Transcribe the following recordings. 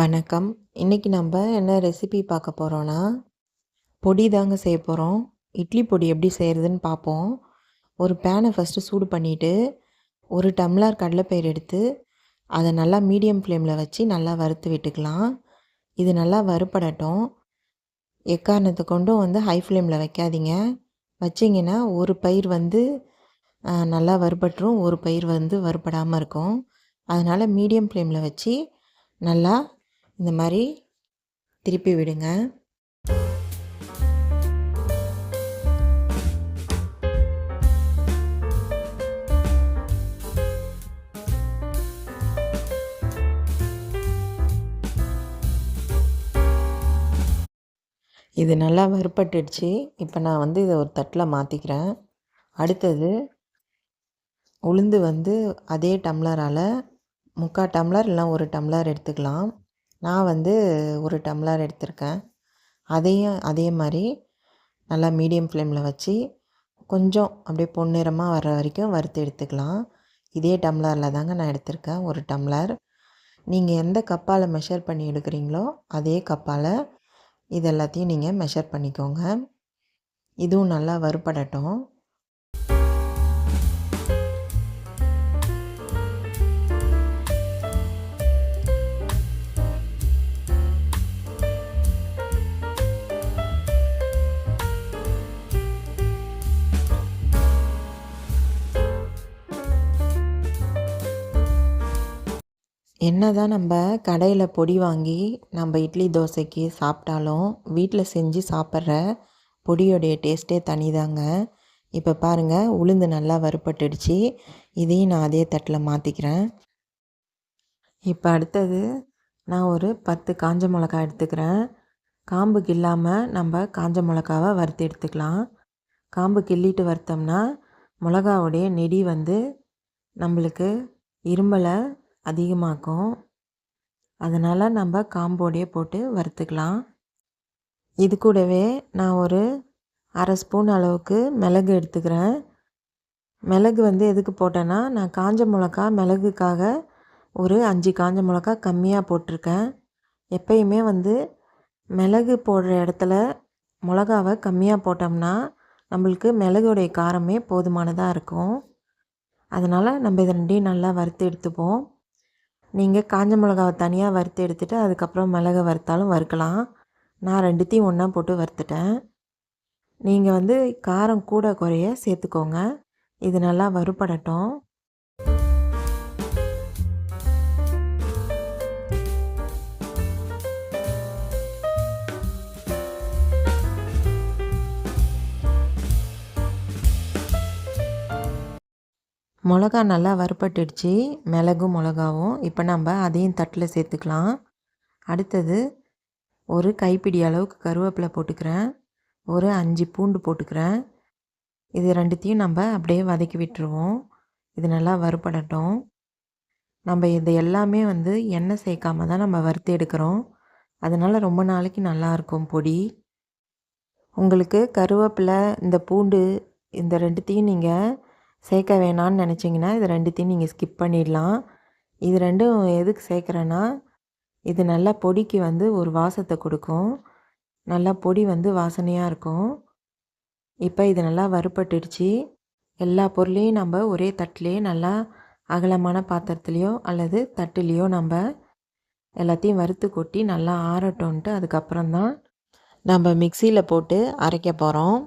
வணக்கம். இன்றைக்கி நம்ம என்ன ரெசிபி பார்க்க போகிறோன்னா பொடி தாங்க செய்ய போகிறோம் இட்லி பொடி எப்படி செய்கிறதுன்னு பார்ப்போம். ஒரு பேனை ஃபஸ்ட்டு சூடு பண்ணிவிட்டு ஒரு டம்ளர் கடலைப்பயிர் எடுத்து அதை நல்லா மீடியம் ஃப்ளேமில் வச்சு நல்லா வறுத்து விட்டுக்கலாம். இது நல்லா வறுப்படட்டும் எக்காரணத்தை கொண்டும் வந்து ஹை ஃப்ளேமில் வைக்காதீங்க. வச்சிங்கன்னா ஒரு பயிர் வந்து நல்லா வறுபட்டுரும். ஒரு பயிர் வந்து வறுபடாமல் இருக்கும். அதனால் மீடியம் ஃப்ளேமில் வச்சு நல்லா இந்த மாதிரி திருப்பி விடுங்க. இது நல்லா வறுப்பட்டுடுச்சு இப்போ நான் வந்து இதை ஒரு தட்டில் மாற்றிக்கிறேன் அடுத்தது உளுந்து வந்து அதே டம்ளரால் முக்கால் டம்ளர் இல்லை ஒரு டம்ளர் எடுத்துக்கலாம். நான் வந்து ஒரு டம்ளர் எடுத்திருக்கேன். அதையும் அதே மாதிரி நல்லா மீடியம் ஃப்ளேமில் வச்சு கொஞ்சம் அப்படியே பொன்னிறமாக வர்ற வரைக்கும் வறுத்து எடுத்துக்கலாம். இதே டம்ளரில் தாங்க நான் எடுத்திருக்கேன் ஒரு டம்ளர். நீங்கள் எந்த கப்பால் மெஷர் பண்ணி எடுக்கிறீங்களோ அதே கப்பால் இது எல்லாத்தையும் நீங்கள் மெஷர் பண்ணிக்கோங்க. இதுவும் நல்லா வறுபடட்டும். என்ன தான் நம்ம கடையில் பொடி வாங்கி நம்ம இட்லி தோசைக்கு சாப்பிட்டாலும் வீட்டில் செஞ்சு சாப்பிட்ற பொடியோடைய டேஸ்ட்டே தனிதாங்க. இப்போ பாருங்கள் உளுந்து நல்லா வறுப்பட்டுடுச்சு இதையும் நான் அதே தட்டில் மாற்றிக்கிறேன் இப்போ அடுத்தது நான் ஒரு பத்து காஞ்ச மிளகா எடுத்துக்கிறேன். காம்பு கில்லாமல் நம்ம காஞ்ச மிளகாவை வறுத்து எடுத்துக்கலாம். காம்பு கிள்ளிட்டு வறுத்தோம்னா மிளகாவுடைய நெடி வந்து நம்மளுக்கு இரும்பலை அதிகமாக்கும். அதனால் நம்ம காம்போடையே போட்டு வறுத்துக்கலாம். இது கூடவே நான் ஒரு அரை ஸ்பூன் அளவுக்கு மிளகு எடுத்துக்கிறேன். மிளகு வந்து எதுக்கு போட்டேன்னா நான் காஞ்ச மிளகா மிளகுக்காக ஒரு அஞ்சு காஞ்ச மிளகா கம்மியாக போட்டிருக்கேன். எப்பயுமே வந்து மிளகு போடுற இடத்துல மிளகாவை கம்மியாக போட்டோம்னா நம்மளுக்கு மிளகுடைய காரமே போதுமானதாக இருக்கும். அதனால் நம்ம இதை ரெண்டையும் நல்லா வறுத்து எடுத்துப்போம். நீங்கள் காஞ்ச மிளகாவை தனியாக வறுத்து எடுத்துகிட்டு அதுக்கப்புறம் மிளகை வறுத்தாலும் வறுக்கலாம். நான் ரெண்டுத்தையும் ஒன்றா போட்டு வறுத்துட்டேன். நீங்கள் வந்து காரம் கூட குறைய சேர்த்துக்கோங்க. இது நல்லா வறுபடட்டும். மிளகா நல்லா வறுப்பட்டுடுச்சு மிளகும் மிளகாவும். இப்போ நம்ம அதையும் தட்டில் சேர்த்துக்கலாம். அடுத்தது ஒரு கைப்பிடி அளவுக்கு கருவேப்பிலை போட்டுக்கிறேன். ஒரு அஞ்சு பூண்டு போட்டுக்கிறேன். இது ரெண்டுத்தையும் நம்ம அப்படியே வதக்கி விட்டுருவோம். இது நல்லா வறுப்படட்டும் நம்ம இது எல்லாமே வந்து எண்ணெய் சேர்க்காம தான் நம்ம வறுத்து எடுக்கிறோம். அதனால் ரொம்ப நாளைக்கு நல்லாயிருக்கும் பொடி. உங்களுக்கு கருவேப்பிலை இந்த பூண்டு இந்த ரெண்டுத்தையும் நீங்கள் சேர்க்க வேணான்னு நினச்சிங்கன்னா இது ரெண்டுத்தையும் நீங்கள் ஸ்கிப் பண்ணிடலாம். இது ரெண்டும் எதுக்கு சேர்க்குறேன்னா இது நல்லா பொடிக்கு வந்து ஒரு வாசத்தை கொடுக்கும். நல்லா பொடி வந்து வாசனையாக இருக்கும். இப்போ இது நல்லா வறுப்பட்டுடுச்சு எல்லா பொருளையும் நம்ம ஒரே தட்டிலையே நல்லா அகலமான பாத்திரத்துலேயோ அல்லது தட்டுலேயோ நம்ம எல்லாத்தையும் வறுத்து கொட்டி நல்லா ஆறட்டோன்ட்டு அதுக்கப்புறம் தான் நம்ம மிக்சியில் போட்டு அரைக்க போகிறோம்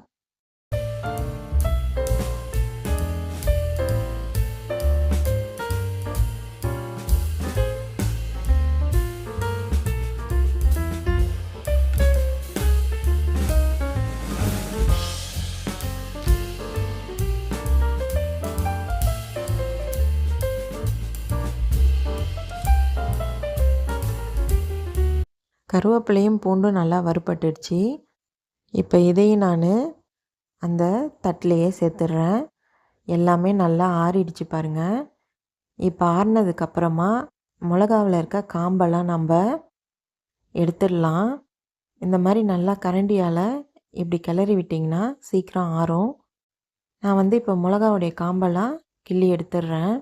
கருவேப்பிலையும் பூண்டும் நல்லா வறுபட்டுடுச்சு. இப்போ இதையும் நான் அந்த தட்டிலையே சேர்த்துட்றேன். எல்லாமே நல்லா ஆறிடுச்சு பாருங்கள் இப்போ ஆறினதுக்கப்புறமா மிளகாவில் இருக்க காம்பெல்லாம் நம்ம எடுத்துடலாம். இந்த மாதிரி நல்லா கரண்டியால் இப்படி கிளறி விட்டிங்கன்னா சீக்கிரம் ஆறும். நான் வந்து இப்போ மிளகாவுடைய காம்பெல்லாம் கிள்ளி எடுத்துடுறேன்.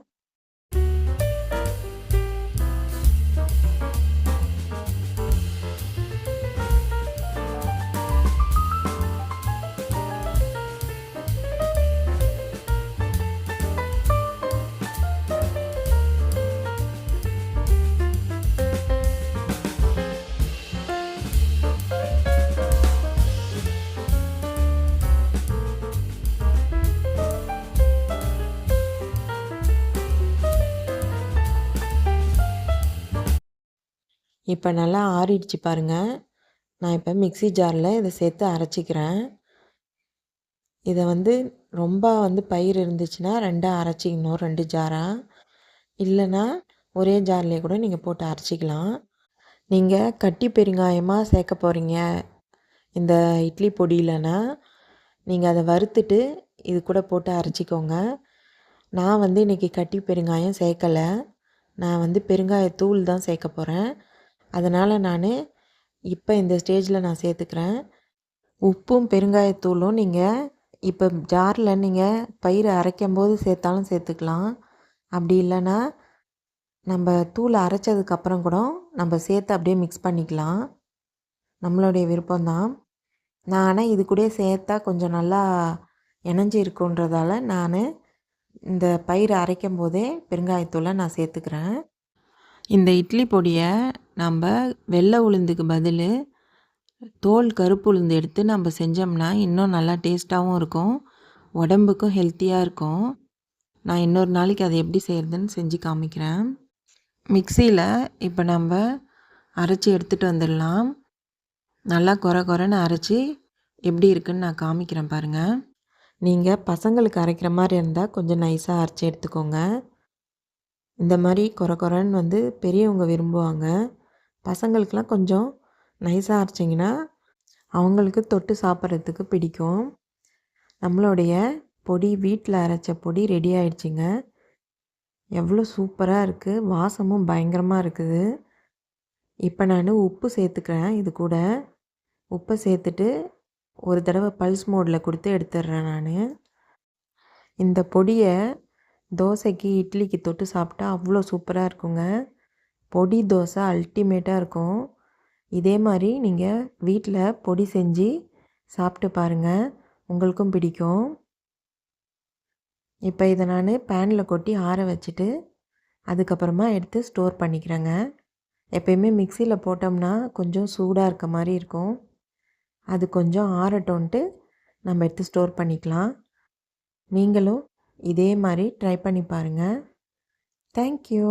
இப்போ நல்லா ஆறிடுச்சு பாருங்கள் நான் இப்போ மிக்ஸி ஜாரில் இதை சேர்த்து அரைச்சிக்கிறேன். இதை வந்து ரொம்ப வந்து பயிர் இருந்துச்சுன்னா ரெண்டாக அரைச்சிக்கணும் ரெண்டு ஜாராக இல்லைன்னா ஒரே ஜார்லேயே கூட நீங்கள் போட்டு அரைச்சிக்கலாம். நீங்கள் கட்டி பெருங்காயமாக சேர்க்க போகிறீங்க இந்த இட்லி பொடியிலனா நீங்கள் அதை வறுத்துட்டு இது கூட போட்டு அரைச்சிக்கோங்க. நான் வந்து இன்றைக்கி கட்டி பெருங்காயம் சேர்க்கலை. நான் வந்து பெருங்காயத்தூள் தான் சேர்க்க போகிறேன் அதனால் நான் இப்போ இந்த ஸ்டேஜில் நான் சேர்த்துக்கிறேன். உப்பும் பெருங்காயத்தூளும் நீங்கள் இப்போ ஜாரில் நீங்கள் பயிர் அரைக்கும் போது சேர்த்தாலும் சேர்த்துக்கலாம். அப்படி இல்லைன்னா நம்ம தூளை அரைச்சதுக்கப்புறம் கூட நம்ம சேர்த்து அப்படியே மிக்ஸ் பண்ணிக்கலாம். நம்மளுடைய விருப்பம்தான். நான் ஆனால் இது கூட சேர்த்தா கொஞ்சம் நல்லா இணைஞ்சி இருக்குன்றதால நான் இந்த பயிர் அரைக்கும் போதே பெருங்காயத்தூளை நான் சேர்த்துக்கிறேன். இந்த இட்லி பொடியை நம்ம வெள்ளை உளுந்துக்கு பதில் தோல் கருப்பு உளுந்து எடுத்து நம்ம செஞ்சோம்னா இன்னும் நல்லா டேஸ்ட்டாகவும் இருக்கும். உடம்புக்கும் ஹெல்த்தியாக இருக்கும். நான் இன்னொரு நாளைக்கு அதை எப்படி செய்கிறதுன்னு செஞ்சு காமிக்கிறேன். மிக்சியில் இப்போ நம்ம அரைச்சி எடுத்துகிட்டு வந்துடலாம். நல்லா குறை குறைன்னு அரைச்சி எப்படி இருக்குன்னு நான் காமிக்கிறேன் பாருங்கள் நீங்கள் பசங்களுக்கு அரைக்கிற மாதிரி இருந்தால் கொஞ்சம் நைஸாக அரைச்சி எடுத்துக்கோங்க. இந்த மாதிரி குறை குறைன்னு வந்து பெரியவங்க விரும்புவாங்க. பசங்களுக்கெலாம் கொஞ்சம் நைஸாக அரைச்சிங்கன்னா அவங்களுக்கு தொட்டு சாப்பிட்றதுக்கு பிடிக்கும். நம்மளுடைய பொடி வீட்டில் அரைச்ச பொடி ரெடி ஆயிடுச்சுங்க. எவ்வளோ சூப்பராக இருக்குது வாசமும் பயங்கரமாக இருக்குது. இப்போ நான் உப்பு சேர்த்துக்கிறேன். இது கூட உப்பை சேர்த்துட்டு ஒரு தடவை பல்ஸ் மோடில் கொடுத்து எடுத்துடுறேன் நான். இந்த பொடியை தோசைக்கு இட்லிக்கு தொட்டு சாப்பிட்டா அவ்வளோ சூப்பராக இருக்குங்க. பொடி தோசை அல்டிமேட்டாக இருக்கும். இதே மாதிரி நீங்கள் வீட்டில் பொடி செஞ்சு சாப்பிட்டு பாருங்கள் உங்களுக்கும் பிடிக்கும். இப்போ இதை நான் பேனில் கொட்டி ஆற வச்சுட்டு அதுக்கப்புறமா எடுத்து ஸ்டோர் பண்ணிக்கிறேங்க. எப்பயுமே மிக்சியில் போட்டோம்னா கொஞ்சம் சூடாக இருக்க மாதிரி இருக்கும். அது கொஞ்சம் ஆறட்டோன்ட்டு நம்ம எடுத்து ஸ்டோர் பண்ணிக்கலாம். நீங்களும் இதே மாதிரி ட்ரை பண்ணி பாருங்கள் தேங்க்யூ